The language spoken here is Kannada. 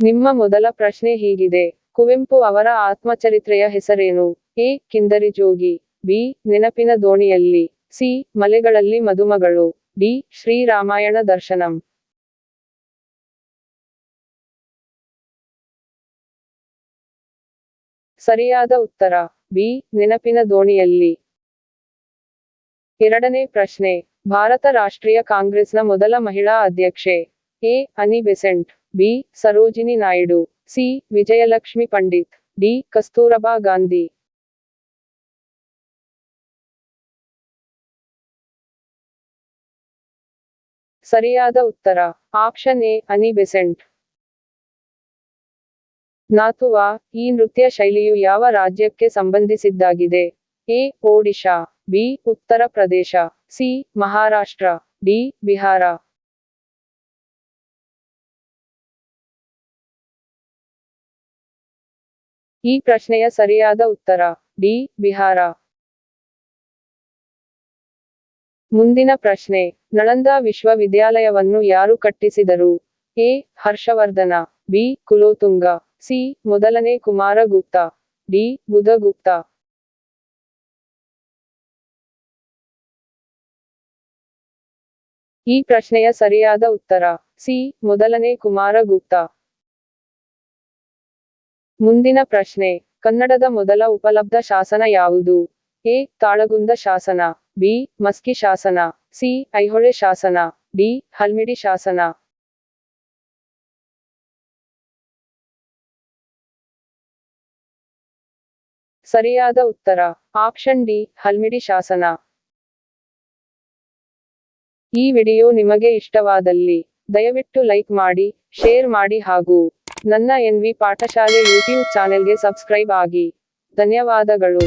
ನಿಮ್ಮ ಮೊದಲ ಪ್ರಶ್ನೆ ಹೀಗಿದೆ. ಕುವೆಂಪು ಅವರ ಆತ್ಮಚರಿತ್ರೆಯ ಹೆಸರೇನು? ಎ. ಕಿಂದರಿ ಜೋಗಿ. ಬಿ. ನೆನಪಿನ ದೋಣಿಯಲ್ಲಿ. ಸಿ. ಮಲೆಗಳಲ್ಲಿ ಮದುಮಗಳು. ಡಿ. ಶ್ರೀರಾಮಾಯಣ ದರ್ಶನಂ. ಸರಿಯಾದ ಉತ್ತರ. ಬಿ. ನೆನಪಿನ ದೋಣಿಯಲ್ಲಿ. ಎರಡನೇ ಪ್ರಶ್ನೆ. ಭಾರತ ರಾಷ್ಟ್ರೀಯ ಕಾಂಗ್ರೆಸ್ನ ಮೊದಲ ಮಹಿಳಾ ಅಧ್ಯಕ್ಷೆ. A. Annie Besant. B. Sarojini Naidu, C. Vijayalakshmi Pandit, D. Kasturba Gandhi. ಸರಿಯಾದ ಉತ್ತರ, ಆಪ್ಷನ್ ಎ ಅನಿ ಬೆಸೆಂಟ್. ನಾಥುವಾ, ಈ ನೃತ್ಯ ಶೈಲಿಯು ಯಾವ ರಾಜ್ಯಕ್ಕೆ ಸಂಬಂಧಿಸಿದ್ದಾಗಿದೆ? A, Odisha, B, Uttar Pradesh, C, Maharashtra, D, Bihar. ಈ ಪ್ರಶ್ನೆಯ ಸರಿಯಾದ ಉತ್ತರ, ಡಿ, ಬಿಹಾರ. ಮುಂದಿನ ಪ್ರಶ್ನೆ, ನಳಂದ ವಿಶ್ವವಿದ್ಯಾಲಯವನ್ನು ಯಾರು ಕಟ್ಟಿಸಿದರು? A, Harshavardhana, B, Kulothunga, C, ಮೊದಲನೇ ಕುಮಾರಗುಪ್ತ, ಡಿ, ಬುಧಗುಪ್ತ. ಈ ಪ್ರಶ್ನೆಯ ಸರಿಯಾದ ಉತ್ತರ, ಸಿ, ಮೊದಲನೇ ಕುಮಾರಗುಪ್ತ. ಮುಂದಿನ ಪ್ರಶ್ನೆ, ಕನ್ನಡದ ಮೊದಲ ಉಪಲಬ್ಧ ಶಾಸನ ಯಾವುದು? ಎ, ತಾಳಗುಂದ ಶಾಸನ, ಬಿ, ಮಸ್ಕಿ ಶಾಸನ, ಸಿ, ಐಹೊಳೆ ಶಾಸನ, ಡಿ, ಹಲ್ಮಿಡಿ ಶಾಸನ. ಸರಿಯಾದ ಉತ್ತರ, ಆಪ್ಷನ್ ಡಿ, ಹಲ್ಮಿಡಿ ಶಾಸನ. ಈ ವಿಡಿಯೋ ನಿಮಗೆ ಇಷ್ಟವಾದಲ್ಲಿ ದಯವಿಟ್ಟು ಲೈಕ್ ಮಾಡಿ ಶೇರ್ ಮಾಡಿ ಹಾಗೂ ನನ್ನ ಎನ್ವಿ ಪಾಠಶಾಲೆ ಯೂಟ್ಯೂಬ್ ಚಾನೆಲ್ಗೆ ಸಬ್ಸ್ಕ್ರೈಬ್ ಆಗಿ. ಧನ್ಯವಾದಗಳು.